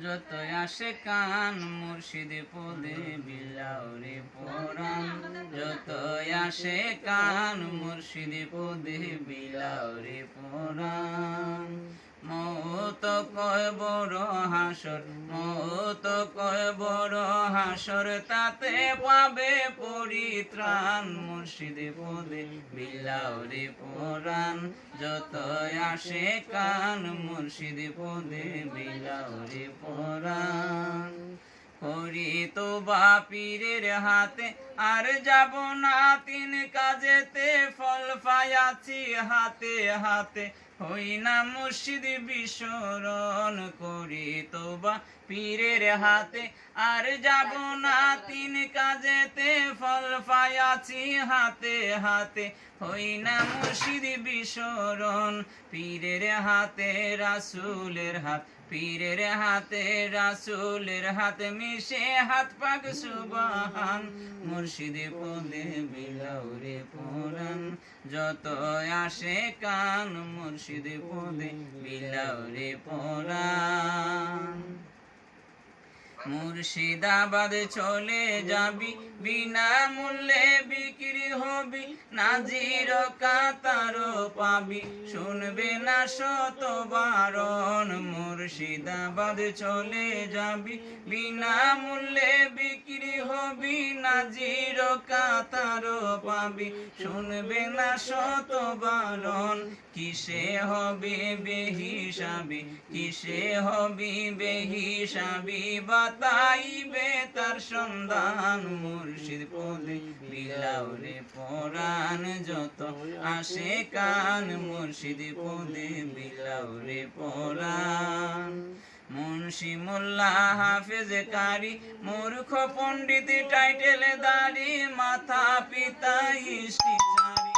যত আসে কান মুর্শিদ পদে বিলাউরে পরাণ যত আসে কান মুর্শিদ পদে বিলাউরে পরাণ মত কয় বড় হাসর, মত কয় বড় হাসর, তাতে পাবে পরিত্রাণ। মুর্শিদে পদে বিলাউরে পরাণ যত আসে কান, মুর্শিদে পদে বিলাউরে পরাণ করি তো বাপিরের হাতে। আর যাব না তিন কাজেতে, ফল পাইয়াছি হাতে হাতে। হই না মুর্শিদ বিশরণ করি তো বা পীরের হাতে। আর যাব না ফল পাইয়াছি হাতে হাতে, হই না মুর্শিদ বিস্মরণ পীরের হাতে রাসুলের হাত, পীরের হাতে রাসুলের হাতে, মিশে হাত পাক সুবাহান। মুর্শিদে পদে বিলাউরে পরাণ, যত আসে কান মুর্শিদে পদে বিলাউরে পরাণ। মুর্শিদাবাদ চলে যাবি, বিনা মূল্যে বিক্রি হবি নাজির কাতার পাবি। শুনবে না শত বারণ মুর্শিদাবাদ চলে যাবি, বিনা মূল্যে বিক্রি হবি নাজির কাতার পাবি। শুনবে না শত বারণ। কিসে হবে বেহিসাবি? কিসে হবি বেহিসাবি? বাতাইবে তার সন্ধান মুর্শিদ পদে। বিলাউরে পরাণ যত আসে কান মুর্শিদ পদে। বিলাউরে পরাণ মুন্সি মোল্লা হাফেজ কারি মূর্খ পণ্ডিত, টাইটেল দাড়ি মাথা পিতা ইষ্টি চারি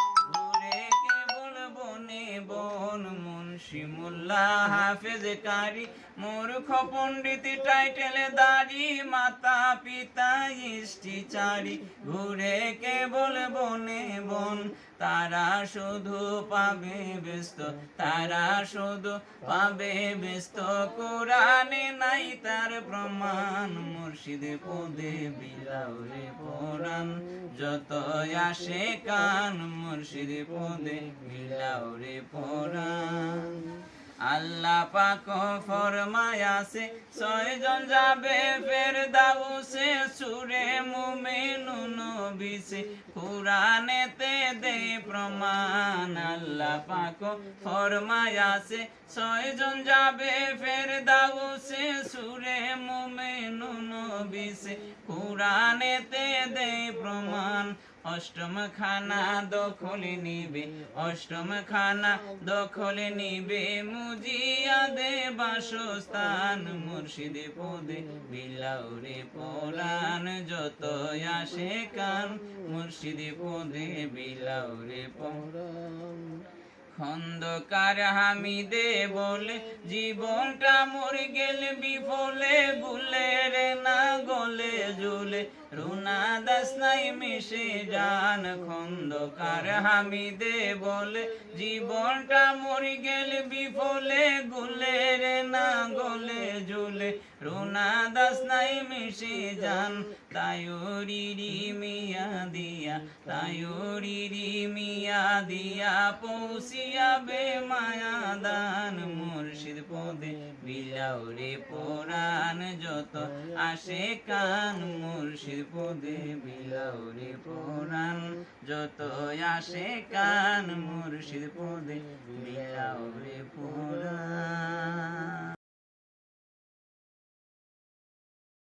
কেবল বনে বন? মুন্সি মোল্লা হাফেজ কারি মূর্খ পণ্ডিত, টাইটেল দাড়ি, মাতা পিতা ইষ্টি চারি ঘুরে কেবল বনে বন? তারা শুধু পাবে ব্যস্ত, তারা শুধু পাবে ব্যস্ত। কোরআনে নাই তার প্রমাণ, মুর্শিদে পদে বিলাউরে পোড়ান যত আসে কান, মুর্শিদে পদে বিলাউরে পরাণ আল্লাহ পাক ফরমায়াছে, ছয়জন যাবে ফের দাউসে সুরে মুমিনুন বিছে কুরআনেতে দে প্রমাণ, আল্লাহ পাক ফরমায়াছে, ছয়জন যাবে ফের দাউসে সুরে মুমিনুন বিছে কুরআনেতে দে প্রমাণ অষ্টম খানা দখলে নিবে অষ্টম খানা দখলে নিবে মুজিয়া দে বাসস্থান, মুর্শিদে পদে বিলাউরে পরাণ যত আসে কান, মুর্শিদে পদে বিলাউরে পরাণ খন্দকার হামিদে বলে, জীবনটা মর গেল বিফলে গুলে রে না গলে জুলে রুনা দাস নাই মিশে যান খন্দকার। হামিদে বলে জীবনটা মর গেল বিফলে গুলে রে না গলে জুলে রুনা দাস নাই মিশে যান তায়ুরি মিয়া দিয়া তায়ুরি মিয়া দিয়া পৌঁছিয়া বে মায়া দান মুর্শিদ পদে। বিলাউরে পুরাণ যত আসে কান মুর্শিদ পদে বিলাউরে পুরাণ যত আসে কান মুর্শিদ পদে বিলাউরে পুরাণ।